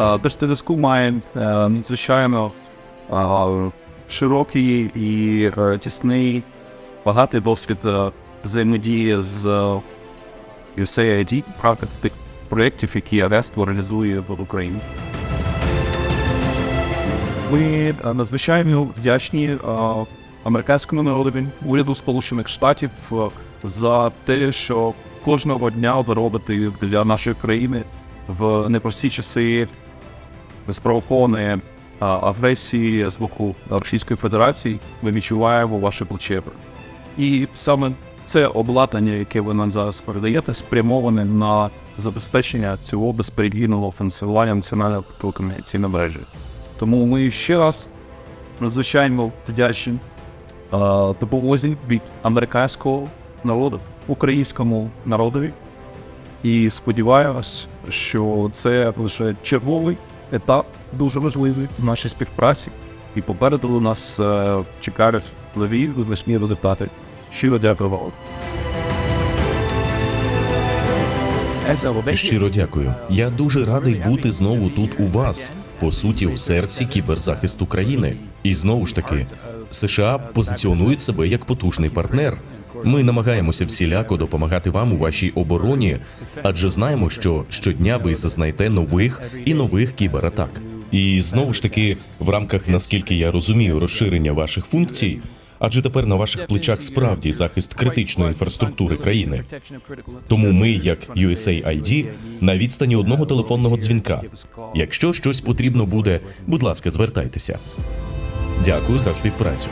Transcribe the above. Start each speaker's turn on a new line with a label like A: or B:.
A: Е, Держтелеску має е, надзвичайно е, широкий і е, тісний, багатий досвід е, взаємодії з е, USAID, правда, тих проєктів, які Агентство реалізує в Україні. Ми е, надзвичайно вдячні е, американському народові, уряду Сполучених Штатів е, за те, що кожного дня ви робите для нашої країни в непрості часи неспровокованої е, агресії з боку Російської Федерації. Ми відчуваємо ваше плече. І саме це обладнання, яке ви нам зараз передаєте, спрямоване на забезпечення цього безперебійного функціонування національної телекомунікаційної мережі. Тому ми ще раз надзвичайно вдячні е, допомозі від американського народу, українському народові. І сподіваємось, що це лише черговий етап дуже важливий в нашій співпраці. І попереду нас е, чекають нові визначні результати. Щиро дякую вам.
B: Щиро дякую. Я дуже радий бути знову тут у вас, по суті, у серці кіберзахисту країни. І знову ж таки, США позиціонують себе як потужний партнер. Ми намагаємося всіляко допомагати вам у вашій обороні, адже знаємо, що щодня ви зазнаєте нових і нових кібератак. І знову ж таки, в рамках, наскільки я розумію, розширення ваших функцій, адже тепер на ваших плечах справді захист критичної інфраструктури країни. Тому ми, як USAID, на відстані одного телефонного дзвінка. Якщо щось потрібно буде, будь ласка, звертайтеся. Дякую за співпрацю.